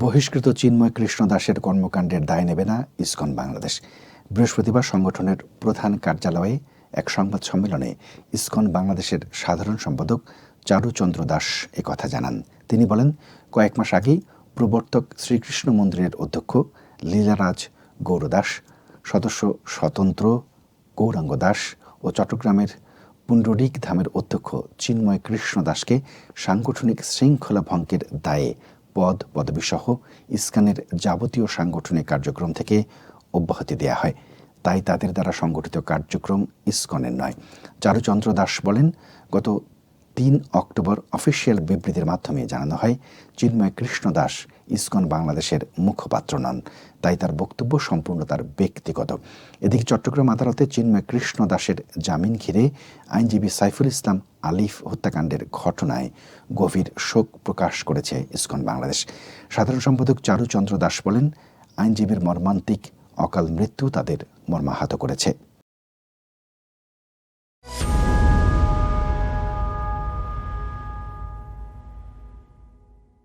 বহিষ্কৃত চিন্ময় কৃষ্ণ দাসের কর্মকাণ্ডের দায় নেবে না ইসকন বাংলাদেশ। বৃহস্পতিবার সংগঠনের প্রধান কার্যালয়ে এক সংবাদ সম্মেলনে ইসকন বাংলাদেশের সাধারণ সম্পাদক চারুচন্দ্র দাস কথা জানান। তিনি বলেন, কয়েক মাস আগেই প্রবর্তক শ্রীকৃষ্ণ মন্দিরের অধ্যক্ষ লীলারাজ গৌরদাস সদস্য স্বতন্ত্র গৌরাঙ্গ দাস ও চট্টগ্রামের পুণ্ডরিক ধামের অধ্যক্ষ চিন্ময় কৃষ্ণ দাসকে সাংগঠনিক শৃঙ্খলা ভঙ্গের দায়ে পদ, পদবিসহ ইস্কানের যাবতীয় সাংগঠনিক কার্যক্রম থেকে অব্যাহতি দেয়া হয়। তাই তাদের দ্বারা সংগঠিত কার্যক্রম ইস্কনের নয়। চারুচন্দ্র দাস বলেন, গত তিন অক্টোবর অফিসিয়াল বিবৃতির মাধ্যমে জানানো হয়, চিন্ময় কৃষ্ণ দাস ইসকন বাংলাদেশের মুখপাত্র নন। তাই তার বক্তব্য সম্পূর্ণ তার ব্যক্তিগত। এদিকে চট্টগ্রাম আদালতে চিন্ময় কৃষ্ণ দাসের জামিন ঘিরে আইনজীবী সাইফুল ইসলাম আলিফ হত্যাকাণ্ডের ঘটনায় গভীর শোক প্রকাশ করেছে ইস্কন বাংলাদেশ। সাধারণ সম্পাদক চারুচন্দ্র দাস বলেন, আইনজীবীর মর্মান্তিক অকাল মৃত্যু তাদের মর্মাহত করেছে।